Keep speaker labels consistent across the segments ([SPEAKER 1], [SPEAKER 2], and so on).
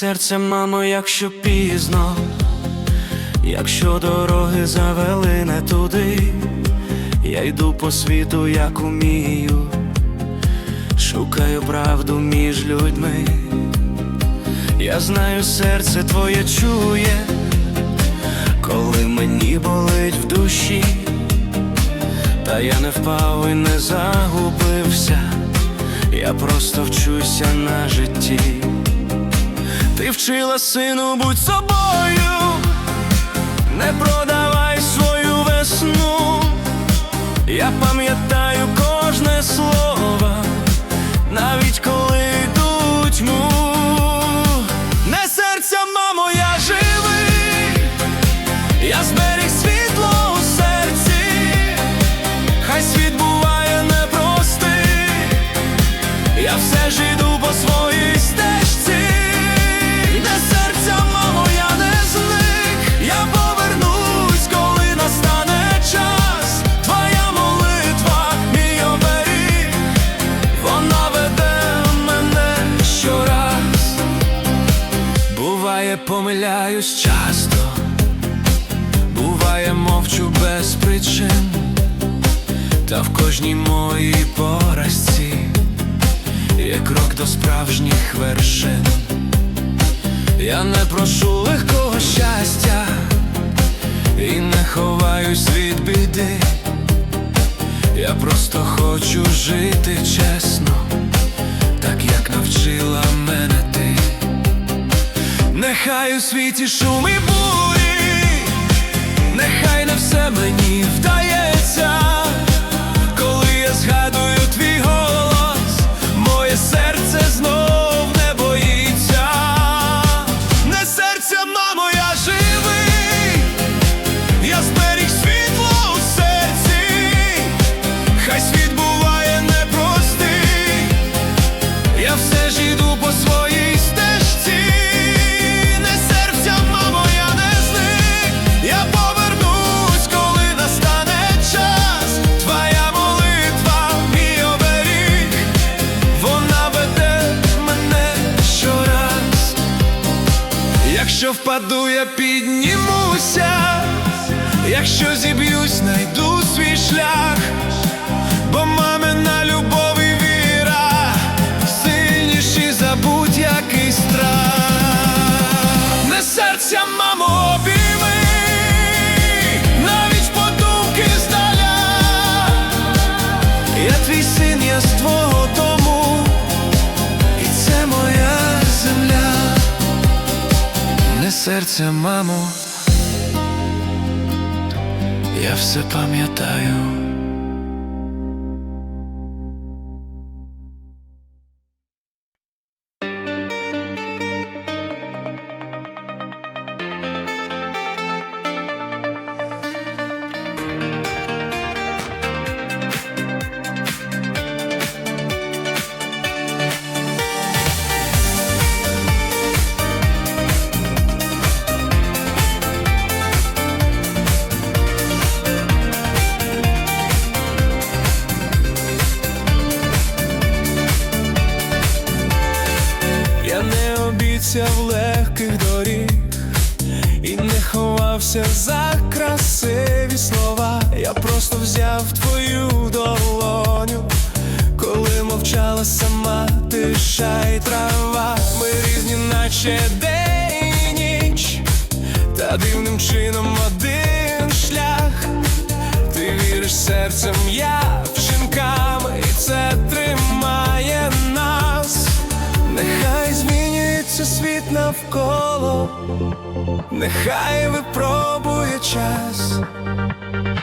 [SPEAKER 1] Серце, мамо, якщо пізно, якщо дороги завели не туди, я йду по світу, як умію, шукаю правду між людьми. Я знаю, серце твоє чує, коли мені болить в душі, та я не впав і не загубився, я просто вчуся на житті. Ти вчила сину, будь собою, не продавай кожній моїй поразці є крок до справжніх вершин. Я не прошу легкого щастя і не ховаюсь від біди. Я просто хочу жити чесно, так як навчила мене ти. Нехай у світі шум бурі, нехай не все мені вдається, впаду, я піднімуся, якщо зіб'юсь, найду свій шлях, бо мамина любов і віра сильніші за будь-який страх. Не серця, мамо, серце, мамо, я все пам'ятаю. Ховався за красиві слова. Я просто взяв твою долоню, коли мовчала сама тиша й трава. Ми різні, наче день і ніч, та дивним чином один шлях. Ти віриш серцем, я змінюється світ навколо, нехай випробує час.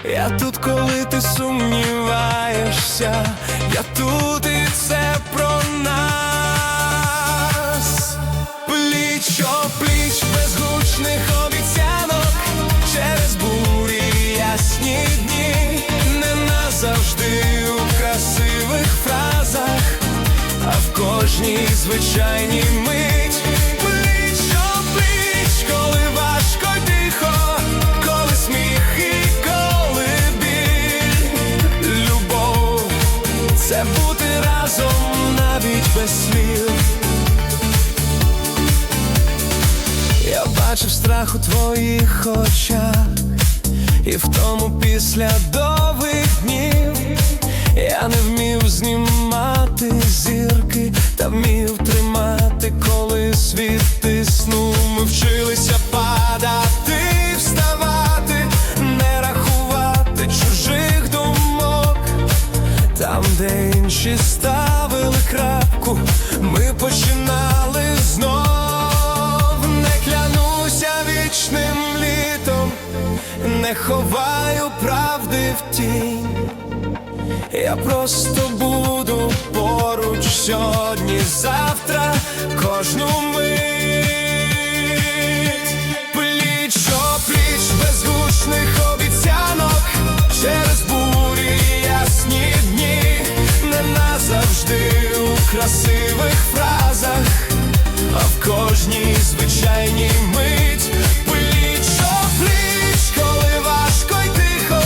[SPEAKER 1] Я тут, коли ти сумніваєшся, я тут і це про нас. Пліч о пліч без обіцянок, через бурі ясні дні, не назавжди у красивих фразах, а в кожній звичайній мить. Без слів. бачив страх у твоїх очах, і в тому після довгих днів я не вмів знімати зірки, та вмів тримати, коли світ тиснув. Ми вчилися падати, вставати, не рахувати чужих думок. Там, де інші ставили крапку, ми починали знов. Не клянуся вічним літом, не ховаю правди в тінь. Я просто буду поруч сьогодні, завтра, кожну мить. Пліч пліч безгучних обіцянок через бурі ясні дні, не назавжди красивих фразах, а в кожній звичайній мить. Пліч пліч, коли важко й тихо,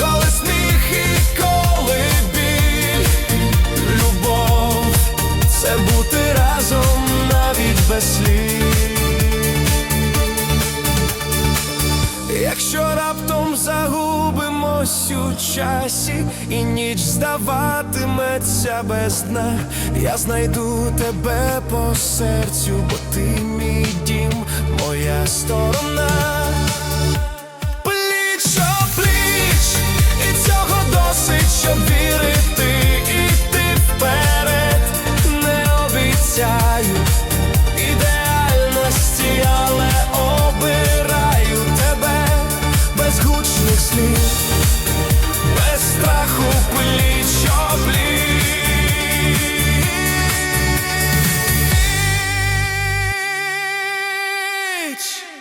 [SPEAKER 1] коли сміх і коли біль. Любов це бути разом навіть без слів. Якщо раптом загубимось у часі, і ніч здаватиметься без дна, я знайду тебе по серцю, бо ти мій дім, моя сторона. Пліч о пліч, і цього досить, щоб вірити, пліч.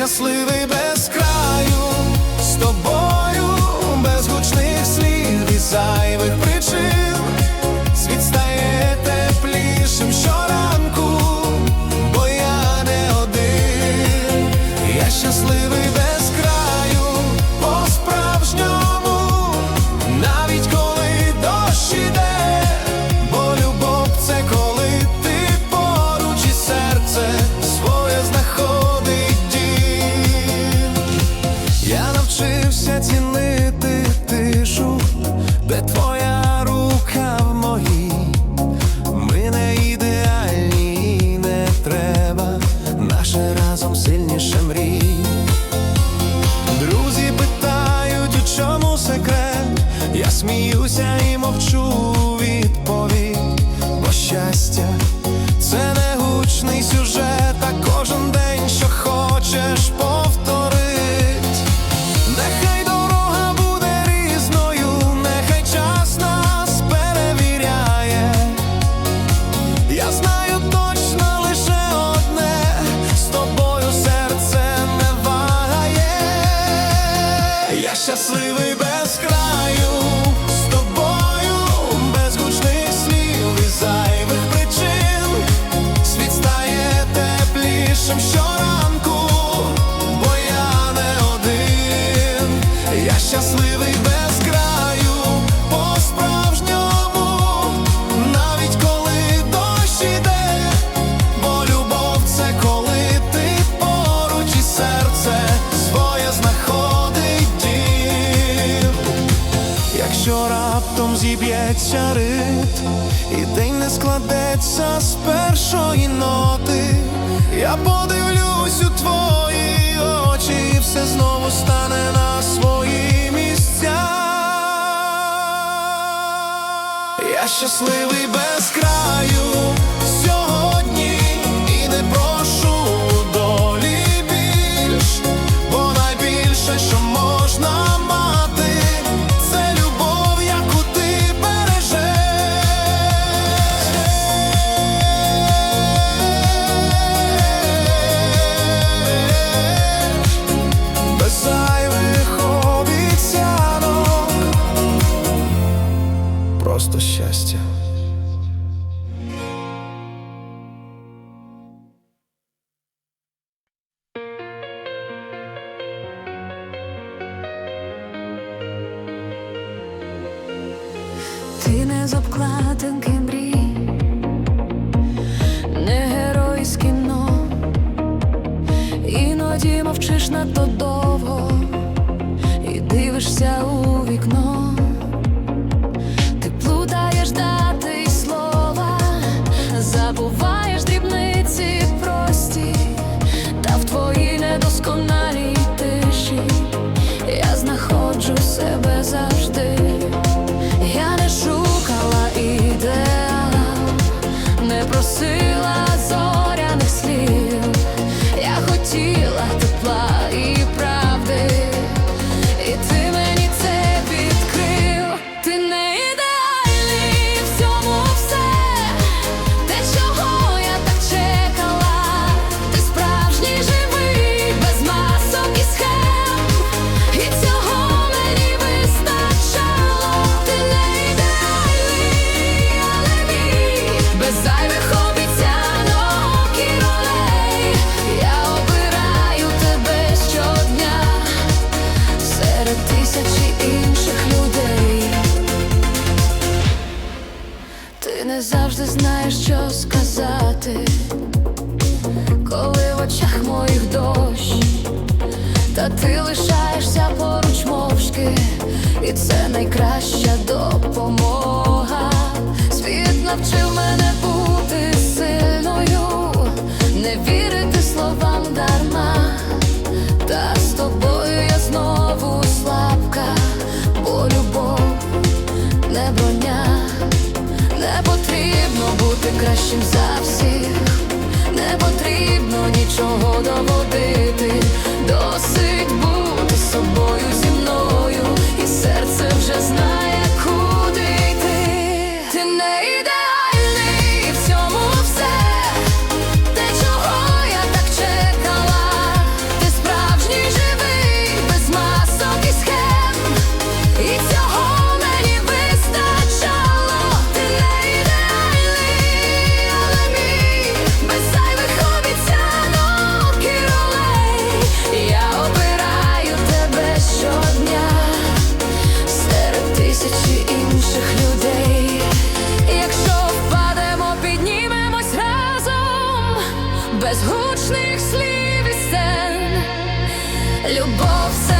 [SPEAKER 1] Я цінити розіб'ється ритм і день не складеться з першої ноти. Я подивлюсь у твої очі, і все знову стане на свої місця. Я щасливий без краю. можна
[SPEAKER 2] то до. кращим за всіх, не потрібно нічого доводити. без гучних слів і сцен любов.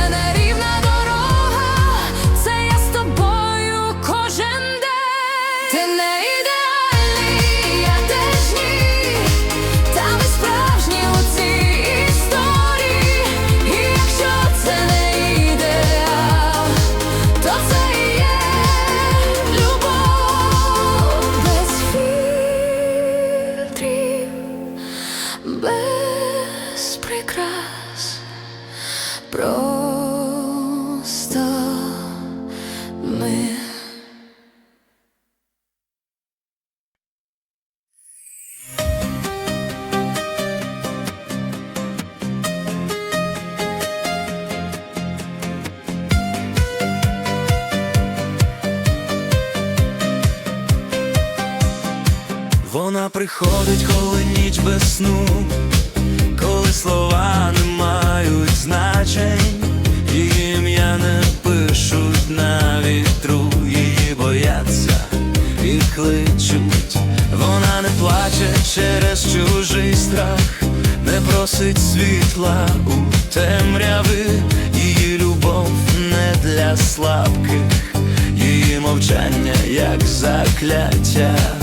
[SPEAKER 1] приходить, коли ніч без сну, коли слова не мають значень, її ім'я не пишуть на вітру, її бояться і кличуть, вона не плаче через чужий страх, не просить світла у темряви, її любов не для слабких, її мовчання, як закляття.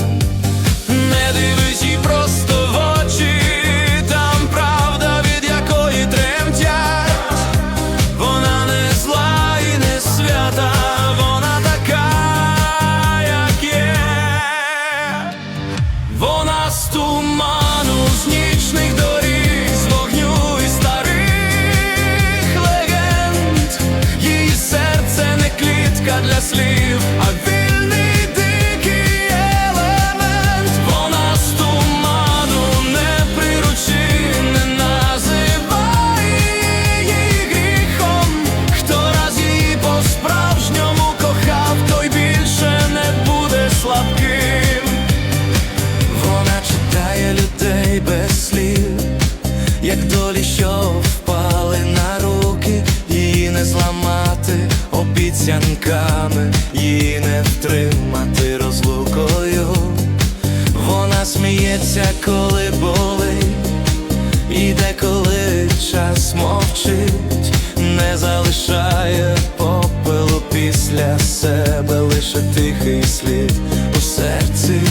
[SPEAKER 1] Обіцянками, її не втримати розлукою. Вона сміється, коли болить, і деколи час мовчить, не залишає попелу після себе, лише тихий слід у серці.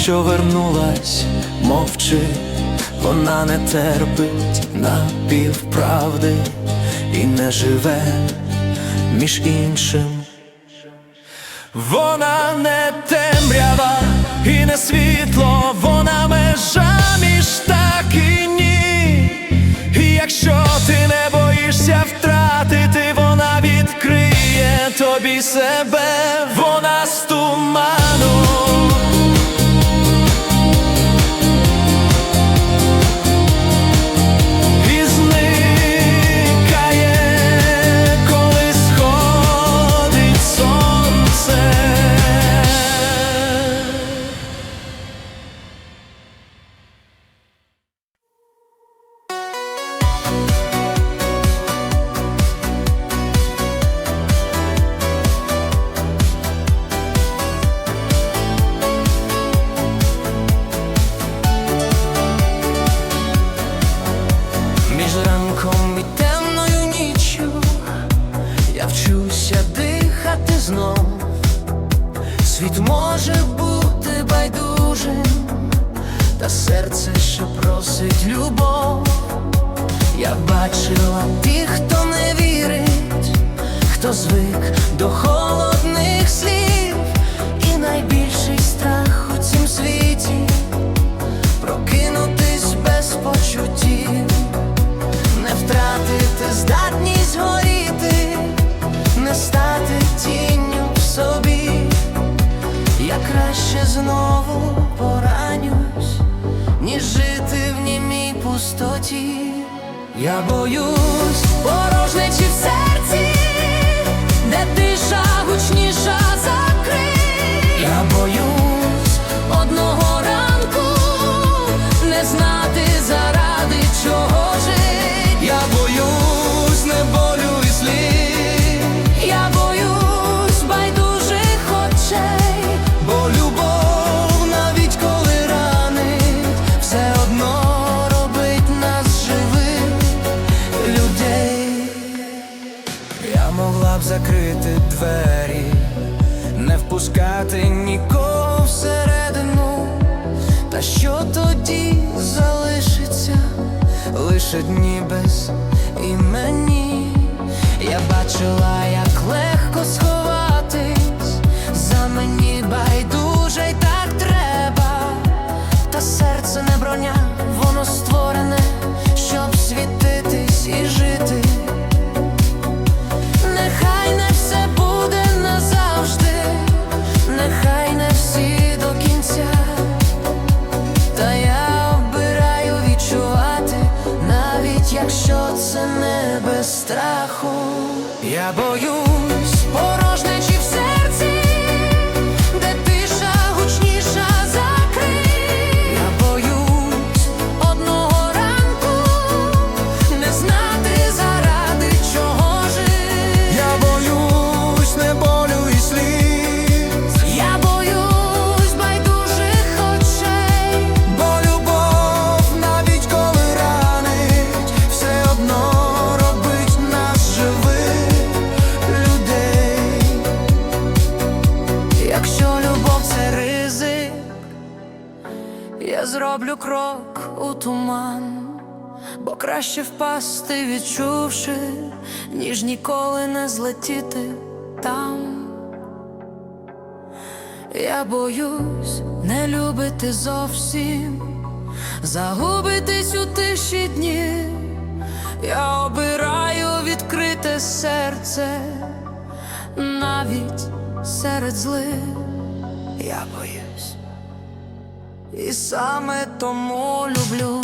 [SPEAKER 1] Якщо вернулась, мовчи, вона не терпить напівправди і не живе між іншим. Вона не темрява і не світло, вона межа між так і ні. І якщо ти не боїшся втратити, вона відкриє тобі себе, любов. Я бачила тих, хто не вірить, хто звик до холодних слів, і найбільший страх у цім світі прокинутись без почуттів не втратити здатність горіти, не стати тінню в собі. Я краще знову поранюсь, ніж жити в німій пустоті. Я боюсь порожнечі в серці, де тиша гучніша впускати нікого всередину. Та що тоді залишиться? Лише дні без імені. Я бачила, як легко сховатись, за мені байдуже й так треба. Та серце не броня,
[SPEAKER 2] я зроблю крок у туман, бо краще впасти, відчувши, ніж ніколи не злетіти там. Я боюсь не любити зовсім, загубитись у тиші днів. Я обираю відкрите серце навіть серед злих я боюсь, і саме тому люблю.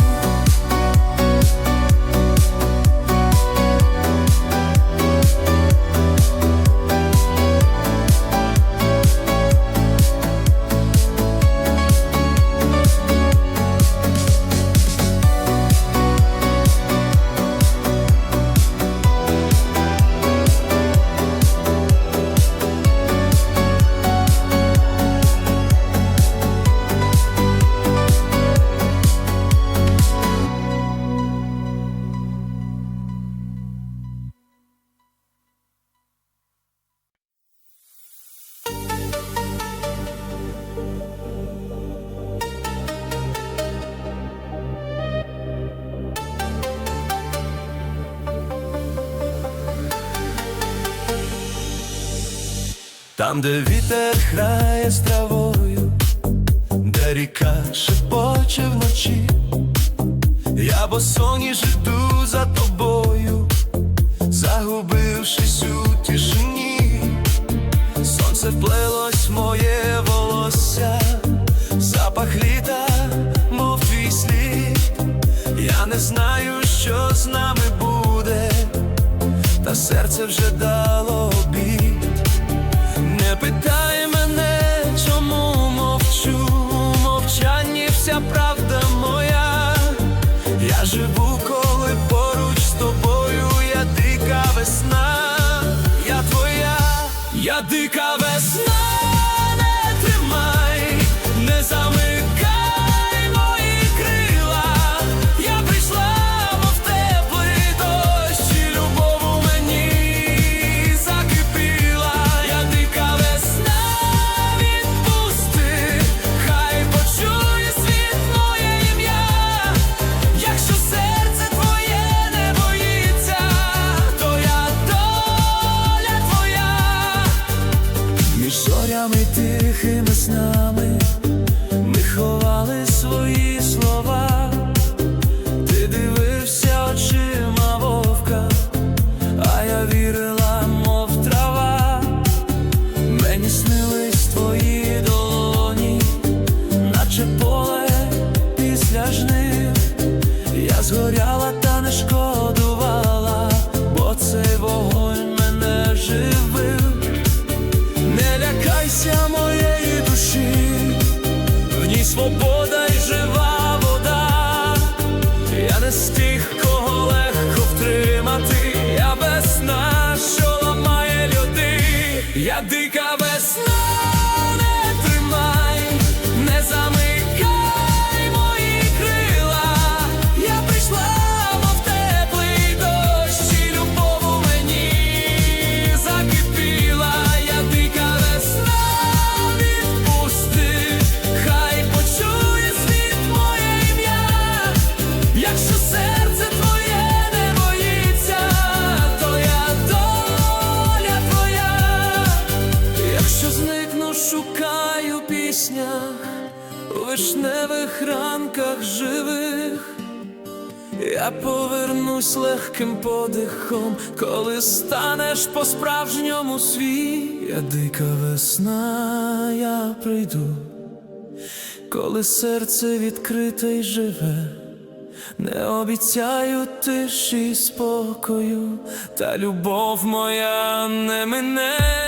[SPEAKER 1] Там, де вітер грає з травою, де ріка шепоче вночі, я босоніж іду за тобою, загубившись у тишині, сонце вплелось в моє волосся, запах літа, мов твій слід, я не знаю, що з нами буде, та серце вже дало свобода і жива вода. Я не з Я повернусь легким подихом, коли станеш по-справжньому свій. Я дика весна, я прийду, коли серце відкрите й живе, Не обіцяю тиші спокою, та любов моя не мине.